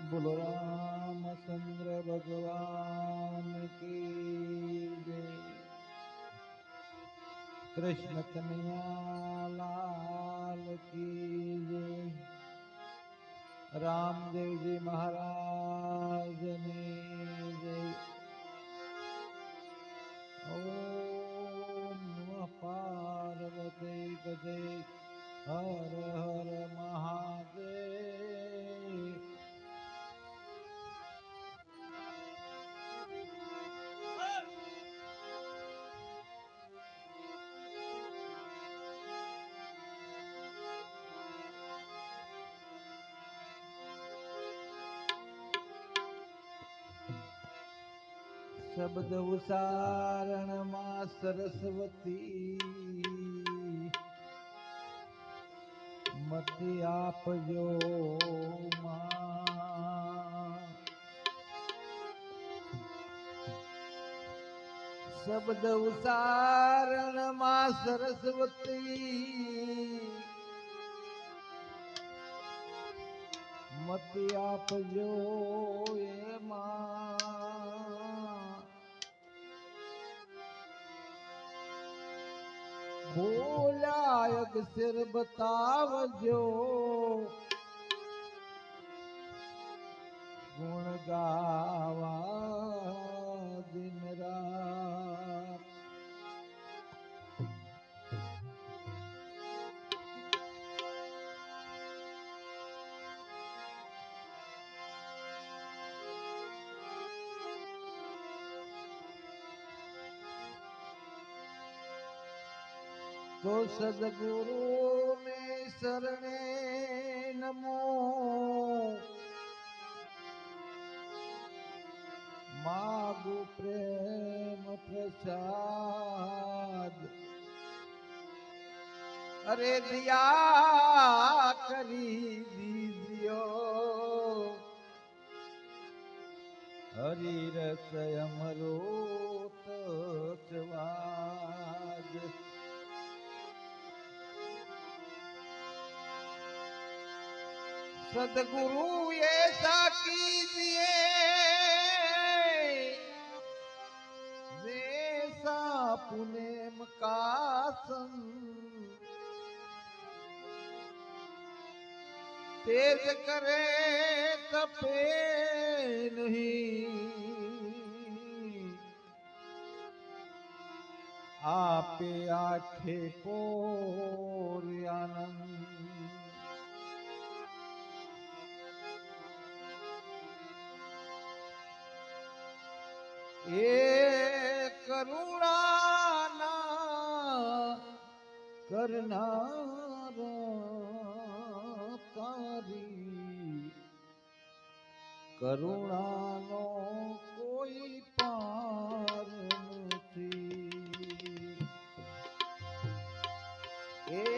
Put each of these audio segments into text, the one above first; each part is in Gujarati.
બોલો રામચંદ્ર ભગવાન કી જય કૃષ્ણ કનૈયા લાલ કી જય રામદેવજી મહારાજની શબ્દ ઉચ્ચારણમાં સરસ્વતી. મતિ આપજો. શબ્દ ઉચ્ચારણમાં સરસ્વતી. મતિ આપજો એમાં બોલાય અક્ષર બતાવજો. ગુણ ગાવા તો સદગુરુ ને શરણે નમો. માગુ પ્રેમ પ્રસાદ. અરે દિયા કરી દીધ્યો. હરિ રસ અમૃત સ્વાદ સદગુરુ એ સાકી દિયે જે સાપુને મકાસન તેજ કરે તપે નહીં આપે આઠે કોર આનંદ એ કરુણાના કરનાર તારી કરુણાનો કોઈ પાર નથી. એ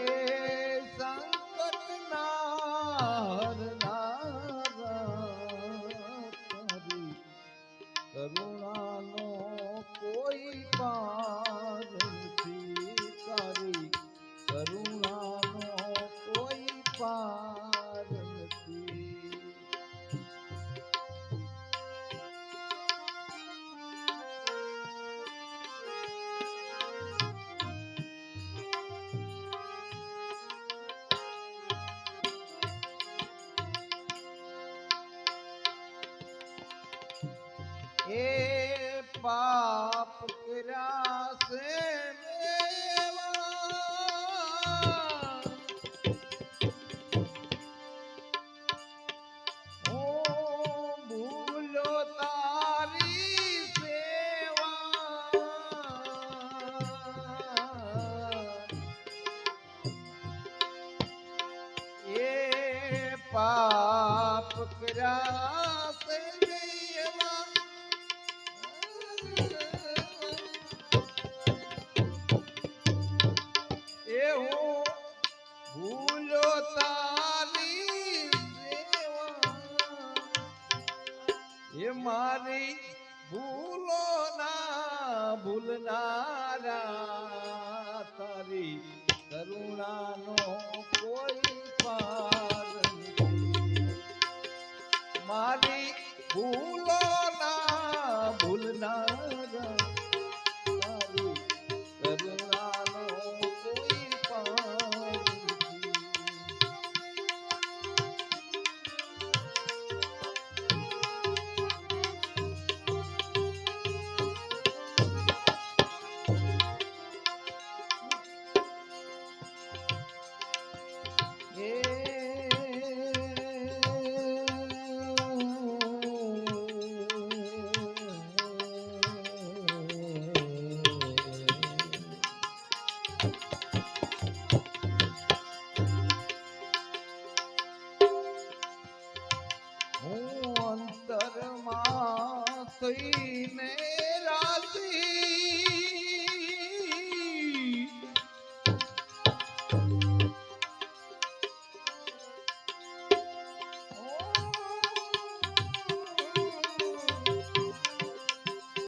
પાપ કર્યા છે પાપ કર્યા મારી ભૂલો ના ભૂલનારા તારી કરુણાનો થઈને